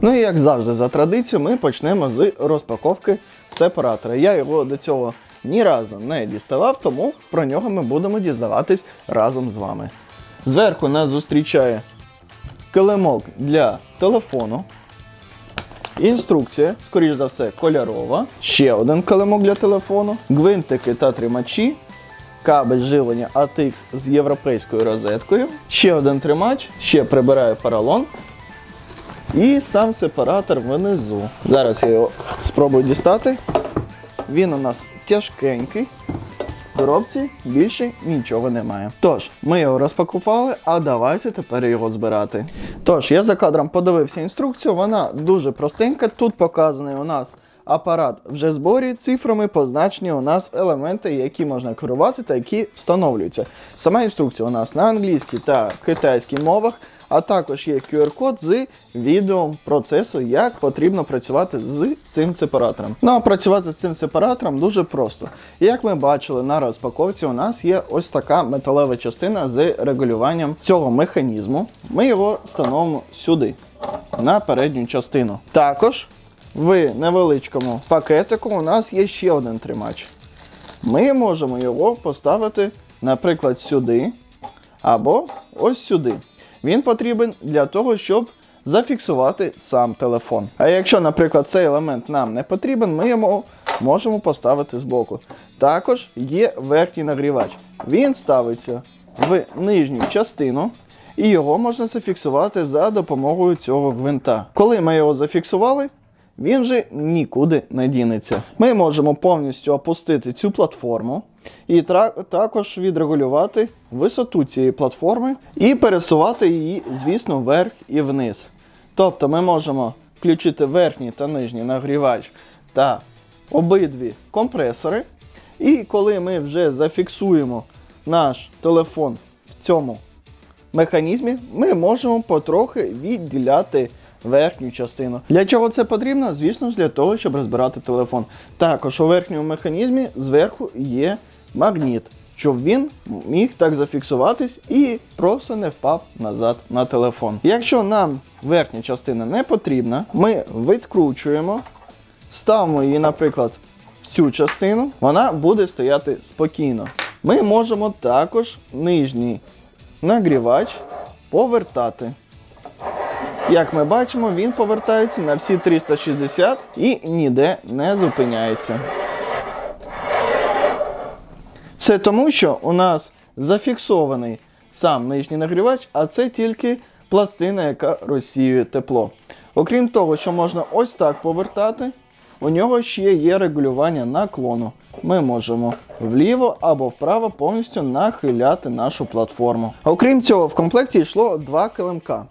Ну і як завжди, за традицією, ми почнемо з розпаковки сепаратора. Я його до цього ні разу не діставав, тому про нього ми будемо дізнаватись разом з вами. Зверху нас зустрічає килимок для телефону. Інструкція, скоріш за все, кольорова. Ще один килимок для телефону, гвинтики та тримачі, кабель живлення ATX з європейською розеткою, ще один тримач, ще прибираю поролон. І сам сепаратор внизу. Зараз я його спробую дістати. Він у нас тяжкенький. В коробці більше нічого немає. Тож, ми його розпакували, а давайте тепер його збирати. Тож, я за кадром подивився інструкцію, вона дуже простенька. Тут показаний у нас апарат вже зборі, цифрами позначені у нас елементи, які можна керувати та які встановлюються. Сама інструкція у нас на англійській та китайській мовах. А також є QR-код з відео процесу, як потрібно працювати з цим сепаратором. Ну а працювати з цим сепаратором дуже просто. Як ми бачили на розпаковці, у нас є ось така металева частина з регулюванням цього механізму. Ми його встановимо сюди, на передню частину. Також в невеличкому пакетику у нас є ще один тримач. Ми можемо його поставити, наприклад, сюди або ось сюди. Він потрібен для того, щоб зафіксувати сам телефон. А якщо, наприклад, цей елемент нам не потрібен, ми його можемо поставити збоку. Також є верхній нагрівач. Він ставиться в нижню частину. І його можна зафіксувати за допомогою цього гвинта. Коли ми його зафіксували, він же нікуди не дінеться. Ми можемо повністю опустити цю платформу і також відрегулювати висоту цієї платформи і пересувати її, звісно, вверх і вниз. Тобто ми можемо включити верхній та нижній нагрівач та обидві компресори. І коли ми вже зафіксуємо наш телефон в цьому механізмі, ми можемо потрохи відділяти верхню частину. Для чого це потрібно? Звісно для того, щоб розбирати телефон. Також у верхньому механізмі зверху є магніт, щоб він міг так зафіксуватись і просто не впав назад на телефон. Якщо нам верхня частина не потрібна, ми відкручуємо, ставимо її, наприклад, в цю частину, вона буде стояти спокійно. Ми можемо також нижній нагрівач повертати. Як ми бачимо, він повертається на всі 360 і ніде не зупиняється. Все тому, що у нас зафіксований сам нижній нагрівач, а це тільки пластина, яка розсіює тепло. Окрім того, що можна ось так повертати, у нього ще є регулювання наклону. Ми можемо вліво або вправо повністю нахиляти нашу платформу. Окрім цього, в комплекті йшло два килимка.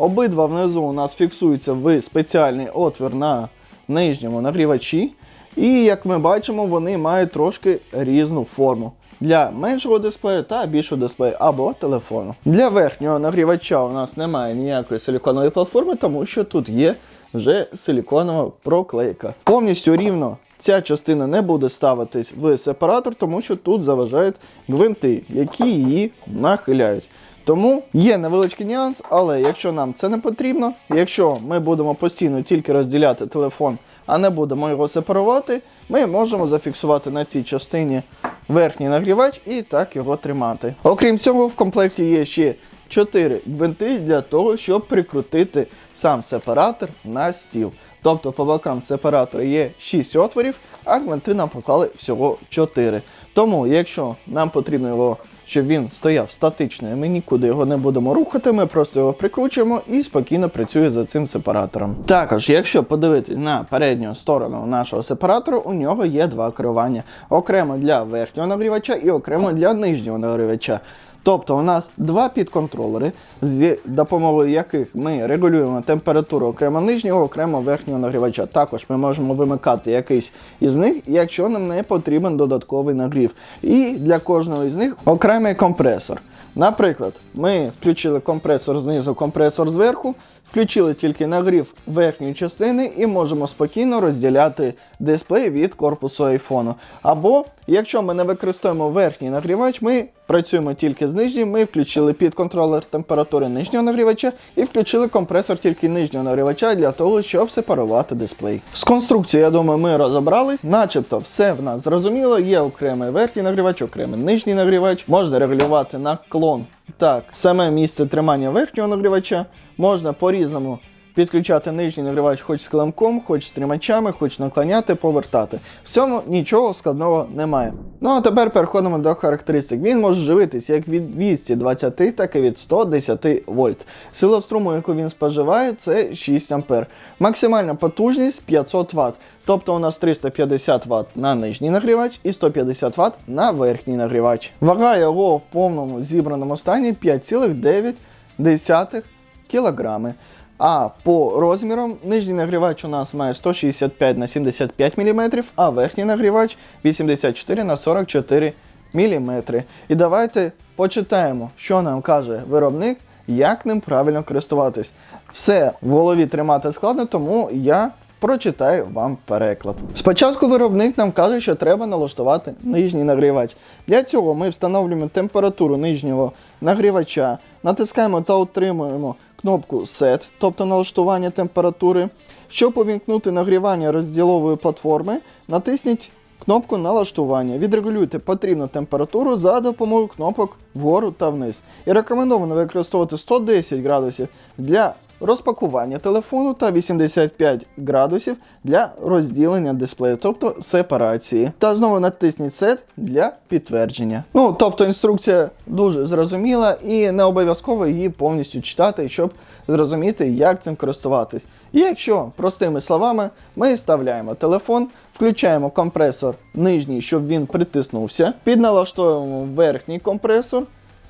Обидва внизу у нас фіксуються в спеціальний отвір на нижньому нагрівачі. І як ми бачимо, вони мають трошки різну форму. Для меншого дисплею та більшого дисплею або телефону. Для верхнього нагрівача у нас немає ніякої силіконової платформи, тому що тут є вже силіконова проклейка. Повністю рівно ця частина не буде ставитись в сепаратор, тому що тут заважають гвинти, які її нахиляють. Тому є невеличкий нюанс, але якщо нам це не потрібно, якщо ми будемо постійно тільки розділяти телефон, а не будемо його сепарувати, ми можемо зафіксувати на цій частині верхній нагрівач і так його тримати. Окрім цього, в комплекті є ще 4 гвинти для того, щоб прикрутити сам сепаратор на стіл. Тобто по бокам сепаратора є 6 отворів, а гвинти нам поклали всього 4. Тому, якщо нам потрібно його, щоб він стояв статично, і ми нікуди його не будемо рухати, ми просто його прикручуємо і спокійно працює за цим сепаратором. Також, якщо подивитись на передню сторону нашого сепаратора, у нього є два керування: окремо для верхнього нагрівача і окремо для нижнього нагрівача. Тобто у нас два підконтролери, з допомогою яких ми регулюємо температуру окремо нижнього, окремо верхнього нагрівача. Також ми можемо вимикати якийсь із них, якщо нам не потрібен додатковий нагрів. І для кожного із них окремий компресор. Наприклад, ми включили компресор знизу, компресор зверху, включили тільки нагрів верхньої частини і можемо спокійно розділяти дисплей від корпусу айфону. Або, якщо ми не використовуємо верхній нагрівач, ми працюємо тільки з нижнім. Ми включили підконтролер температури нижнього нагрівача і включили компресор тільки нижнього нагрівача для того, щоб сепарувати дисплей. З конструкцією, я думаю, ми розібрались. Начебто все в нас зрозуміло. Є окремий верхній нагрівач, окремий нижній нагрівач. Можна регулювати наклон. Так, саме місце тримання верхнього нагрівача можна по-різному підключати нижній нагрівач хоч з килимком, хоч з тримачами, хоч наклоняти, повертати. В цьому нічого складного немає. Ну а тепер переходимо до характеристик. Він може живитись як від 220, так і від 110 вольт. Сила струму, яку він споживає, це 6 А. Максимальна потужність 500 Вт. Тобто у нас 350 Вт на нижній нагрівач і 150 Вт на верхній нагрівач. Вага його в повному зібраному стані 5,9 кг. А по розмірам нижній нагрівач у нас має 165 на 75 мм, а верхній нагрівач 84 на 44 мм. І давайте почитаємо, що нам каже виробник, як ним правильно користуватись. Все в голові тримати складно, тому я прочитаю вам переклад. Спочатку виробник нам каже, що треба налаштувати нижній нагрівач. Для цього ми встановлюємо температуру нижнього нагрівача, натискаємо та утримуємо кнопку Set, тобто налаштування температури. Щоб увімкнути нагрівання розділової платформи, натисніть кнопку налаштування. Відрегулюйте потрібну температуру за допомогою кнопок вгору та вниз. І рекомендовано використовувати 110 градусів для розпакування телефону та 85 градусів для розділення дисплею, тобто сепарації. Та знову натисніть Set для підтвердження. Ну, тобто інструкція дуже зрозуміла і не обов'язково її повністю читати, щоб зрозуміти, як цим користуватись. І якщо простими словами, ми вставляємо телефон, включаємо компресор нижній, щоб він притиснувся, підналаштовуємо верхній компресор,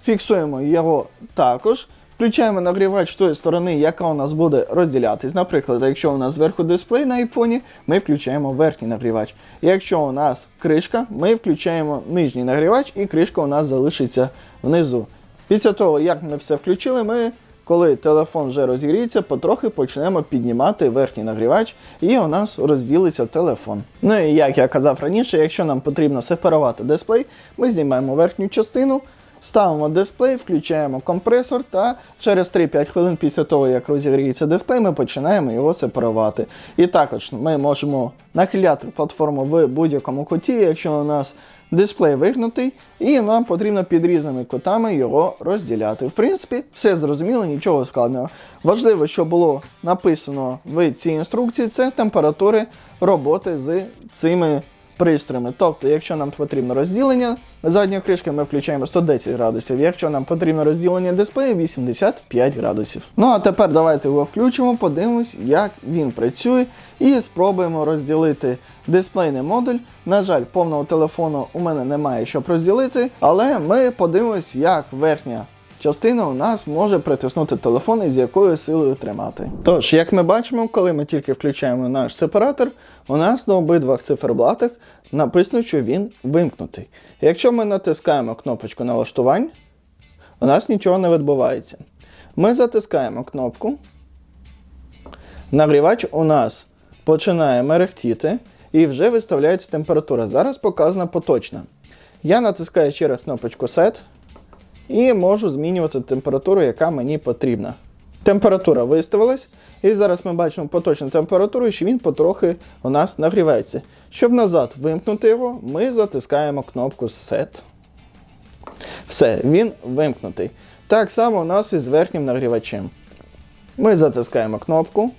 фіксуємо його також. Включаємо нагрівач тої сторони, яка у нас буде розділятись. Наприклад, якщо у нас зверху дисплей на айфоні, ми включаємо верхній нагрівач. Якщо у нас кришка, ми включаємо нижній нагрівач і кришка у нас залишиться внизу. Після того, як ми все включили, ми, коли телефон вже розігріється, потрохи почнемо піднімати верхній нагрівач і у нас розділиться телефон. Ну і як я казав раніше, якщо нам потрібно сепарувати дисплей, ми знімаємо верхню частину. Ставимо дисплей, включаємо компресор та через 3-5 хвилин після того, як розігріється дисплей, ми починаємо його сепарувати. І також ми можемо нахиляти платформу в будь-якому куті, якщо у нас дисплей вигнутий, і нам потрібно під різними кутами його розділяти. В принципі, все зрозуміло, нічого складного. Важливо, що було написано в цій інструкції, це температури роботи з цими пристроями. Тобто, якщо нам потрібно розділення задньої кришки, ми включаємо 110 градусів. Якщо нам потрібно розділення дисплею, 85 градусів. Ну а тепер давайте його включимо, подивимось, як він працює, і спробуємо розділити дисплейний модуль. На жаль, повного телефону у мене немає щоб розділити, але ми подивимось, як верхня. Частина у нас може притиснути телефон і з якою силою тримати. Тож, як ми бачимо, коли ми тільки включаємо наш сепаратор, у нас на обидвах циферблатах написано, що він вимкнутий. Якщо ми натискаємо кнопочку налаштувань, у нас нічого не відбувається. Ми затискаємо кнопку. Нагрівач у нас починає мерехтіти і вже виставляється температура. Зараз показана поточна. Я натискаю ще раз кнопочку Set і можу змінювати температуру, яка мені потрібна. Температура виставилась, і зараз ми бачимо поточну температуру, що він потрохи у нас нагрівається. Щоб назад вимкнути його, ми затискаємо кнопку Set. Все, він вимкнутий. Так само у нас і з верхнім нагрівачем. Ми затискаємо кнопку.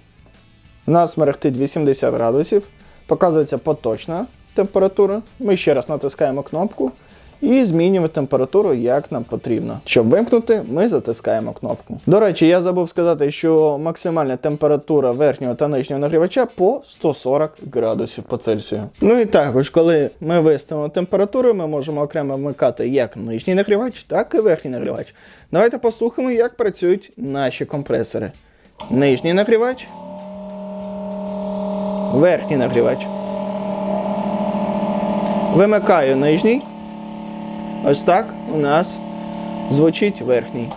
У нас мерехтить 80 градусів. Показується поточна температура. Ми ще раз натискаємо кнопку і змінюємо температуру, як нам потрібно. Щоб вимкнути, ми затискаємо кнопку. До речі, я забув сказати, що максимальна температура верхнього та нижнього нагрівача по 140 градусів по Цельсію. Ну і також, коли ми виставимо температуру, ми можемо окремо вмикати як нижній нагрівач, так і верхній нагрівач. Давайте послухаємо, як працюють наші компресори. Нижній нагрівач. Верхній нагрівач. Вимикаю нижній. Ось так у нас звучить верхній.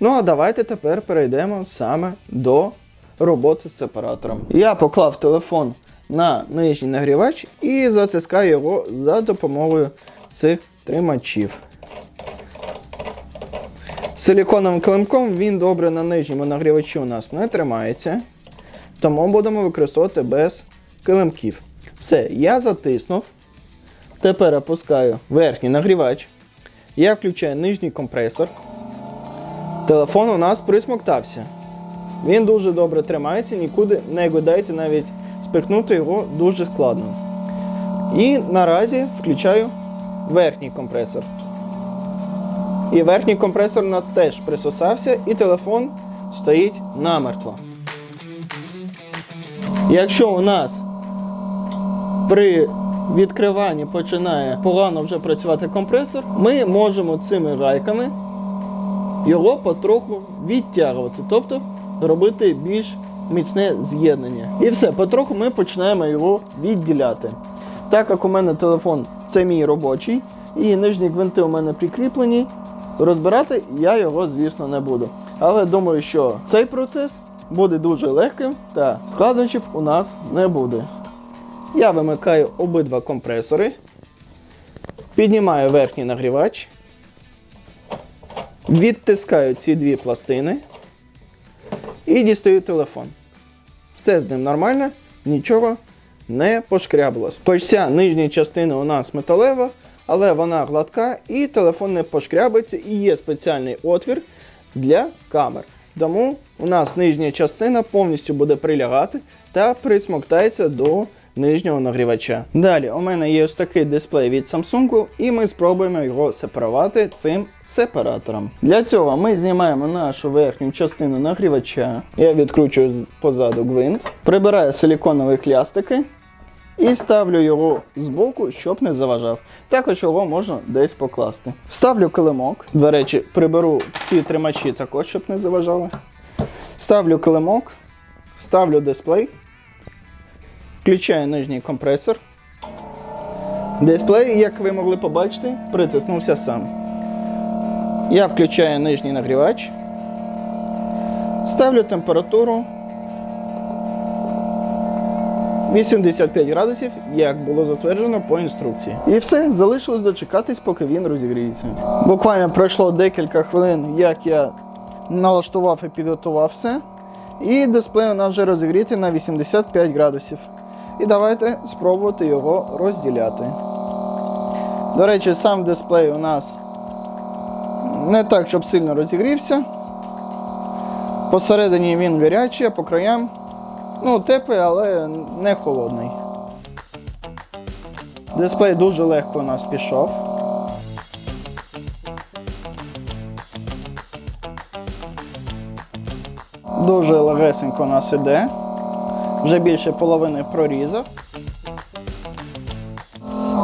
Ну, а давайте тепер перейдемо саме до роботи з сепаратором. Я поклав телефон на нижній нагрівач і затискаю його за допомогою цих тримачів. Силіконовим килимком він добре на нижньому нагрівачі у нас не тримається. Тому будемо використовувати без килимків. Все, я затиснув. Тепер опускаю верхній нагрівач. Я включаю нижній компресор. Телефон у нас присмоктався. Він дуже добре тримається, нікуди не гудається, навіть спихнути його дуже складно. І наразі включаю верхній компресор. І верхній компресор у нас теж присосався, і телефон стоїть намертво. Якщо у нас при відкриванні починає погано вже працювати компресор, ми можемо цими гайками його потроху відтягувати, тобто робити більш міцне з'єднання. І все, потроху ми починаємо його відділяти. Так як у мене телефон це мій робочий, і нижні гвинти у мене прикріплені, розбирати я його, звісно, не буду. Але думаю, що цей процес буде дуже легким та складнощів у нас не буде. Я вимикаю обидва компресори, піднімаю верхній нагрівач, відтискаю ці дві пластини і дістаю телефон. Все з ним нормально, нічого не пошкрябилось. Хоч ця нижня частина у нас металева, але вона гладка і телефон не пошкрябиться, і є спеціальний отвір для камер. Тому у нас нижня частина повністю буде прилягати та присмоктається до нижнього нагрівача. Далі у мене є ось такий дисплей від Samsung, і ми спробуємо його сепарувати цим сепаратором. Для цього ми знімаємо нашу верхню частину нагрівача. Я відкручую позаду гвинт, прибираю силіконові клястики і ставлю його збоку, щоб не заважав. Також його можна десь покласти. Ставлю килимок. До речі, приберу ці тримачі також, щоб не заважали. Ставлю килимок, ставлю дисплей, включаю нижній компресор. Дисплей, як ви могли побачити, притиснувся сам. Я включаю нижній нагрівач, ставлю температуру 85 градусів, як було затверджено по інструкції. І все, залишилось дочекатись, поки він розігріється. Буквально пройшло декілька хвилин, як я налаштував і підготував все. І дисплей у нас вже розігрітий на 85 градусів. І давайте спробувати його розділяти. До речі, сам дисплей у нас не так, щоб сильно розігрівся. Посередині він гарячий, а по краям Ну, теплий, але не холодний. Дисплей дуже легко у нас пішов. Дуже легесенько у нас іде. Вже більше половини прорізав.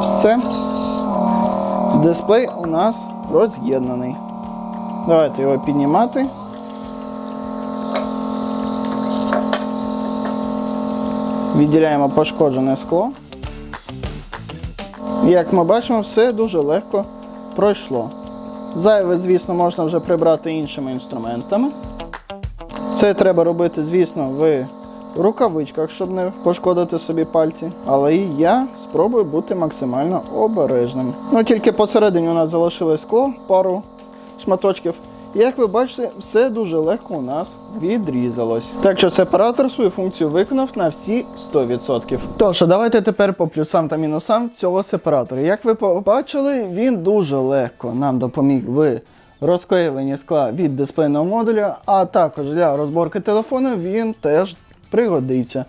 Все. Дисплей у нас роз'єднаний. Давайте його піднімати. Відділяємо пошкоджене скло. Як ми бачимо, все дуже легко пройшло. Зайве, звісно, можна вже прибрати іншими інструментами. Це треба робити, звісно, рукавичках, щоб не пошкодити собі пальці. Але і я спробую бути максимально обережним. Ну тільки посередині у нас залишилось скло, пару шматочків. Як ви бачите, все дуже легко у нас відрізалось. Так що сепаратор свою функцію виконав на всі 100%. Тож, давайте тепер по плюсам та мінусам цього сепаратора. Як ви побачили, він дуже легко нам допоміг в розклеюванні скла від дисплейного модуля, а також для розборки телефону він теж пригодиться.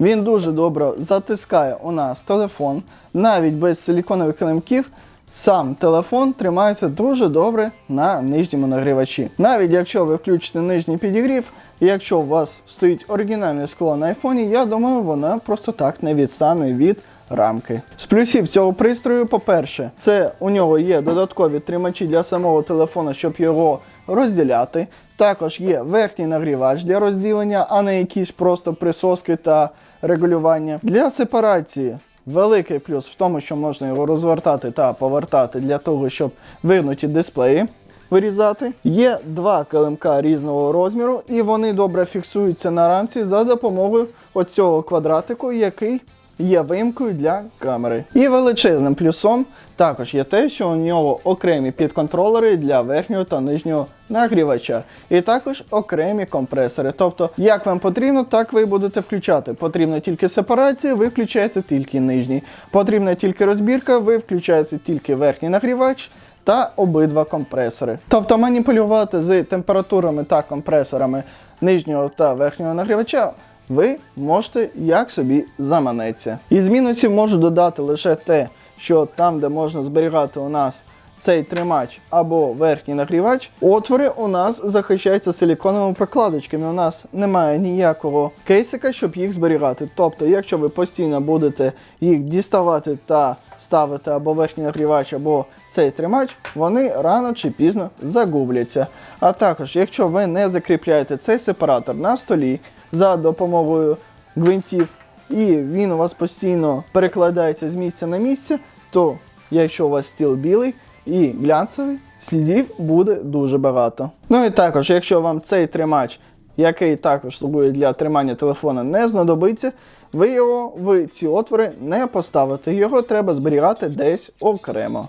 Він дуже добре затискає у нас телефон, навіть без силіконових килимків. Сам телефон тримається дуже добре на нижньому нагрівачі. Навіть якщо ви включите нижній підігрів, якщо у вас стоїть оригінальне скло на айфоні, я думаю, вона просто так не відстане від рамки. З плюсів цього пристрою, по-перше, це у нього є додаткові тримачі для самого телефона, щоб його розділяти. Також є верхній нагрівач для розділення, а не якісь просто присоски та регулювання. Для сепарації Великий плюс в тому, що можна його розвертати та повертати для того, щоб вигнуті дисплеї вирізати. Є два килимка різного розміру, і вони добре фіксуються на рамці за допомогою оцього квадратику, який є вимкою для камери. І величезним плюсом також є те, що у нього окремі підконтролери для верхнього та нижнього нагрівача. І також окремі компресори. Тобто, як вам потрібно, так ви будете включати. Потрібна тільки сепарація, ви включаєте тільки нижній. Потрібна тільки розбірка, ви включаєте тільки верхній нагрівач. Та обидва компресори. Тобто маніпулювати з температурами та компресорами нижнього та верхнього нагрівача ви можете як собі заманеться. Із мінусів можу додати лише те, що там, де можна зберігати у нас цей тримач або верхній нагрівач, отвори у нас захищаються силіконовими прокладочками. У нас немає ніякого кейсика, щоб їх зберігати. Тобто, якщо ви постійно будете їх діставати та ставити або верхній нагрівач, або цей тримач, вони рано чи пізно загубляться. А також, якщо ви не закріпляєте цей сепаратор на столі за допомогою гвинтів, і він у вас постійно перекладається з місця на місце, то якщо у вас стіл білий і глянцевий, слідів буде дуже багато. Ну і також, якщо вам цей тримач, який також слугує для тримання телефона, не знадобиться, ви його в ці отвори не поставите. Його треба зберігати десь окремо.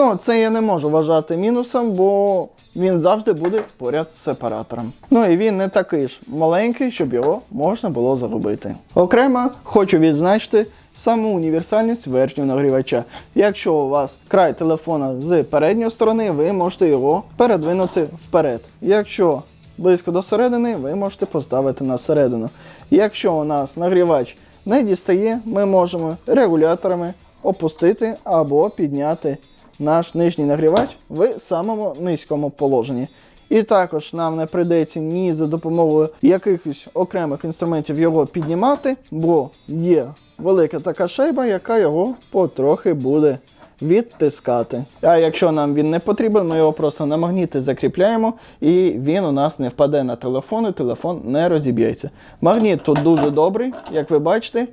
Ну, це я не можу вважати мінусом, бо він завжди буде поряд з сепаратором. Ну і він не такий ж маленький, щоб його можна було загубити. Окремо хочу відзначити саму універсальність верхнього нагрівача. Якщо у вас край телефона з передньої сторони, ви можете його передвинути вперед. Якщо близько до середини, ви можете поставити на середину. Якщо у нас нагрівач не дістає, ми можемо регуляторами опустити або підняти наш нижній нагрівач в самому низькому положенні. І також нам не прийдеться ні за допомогою якихось окремих інструментів його піднімати, бо є велика така шайба, яка його потрохи буде відтискати. А якщо нам він не потрібен, ми його просто на магніти закріпляємо, і він у нас не впаде на телефон, і телефон не розіб'ється. Магніт тут дуже добрий, як ви бачите.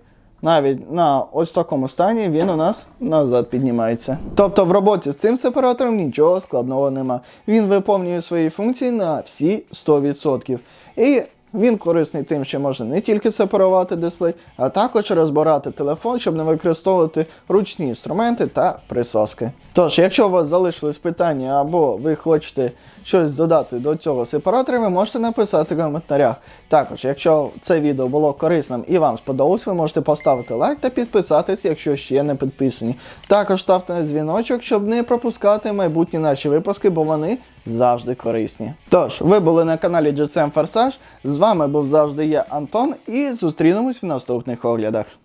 Навіть на ось такому стані він у нас назад піднімається. Тобто в роботі з цим сепаратором нічого складного нема. Він виповнює свої функції на всі 100%. І він корисний тим, що може не тільки сепарувати дисплей, а також розбирати телефон, щоб не використовувати ручні інструменти та присоски. Тож, якщо у вас залишились питання або ви хочете щось додати до цього сепаратора, ви можете написати в коментарях. Також, якщо це відео було корисним і вам сподобалось, ви можете поставити лайк та підписатись, якщо ще не підписані. Також ставте дзвіночок, щоб не пропускати майбутні наші випуски, бо вони завжди корисні. Тож, ви були на каналі GSM Форсаж. З вами був завжди я, Антон, і зустрінемось в наступних оглядах.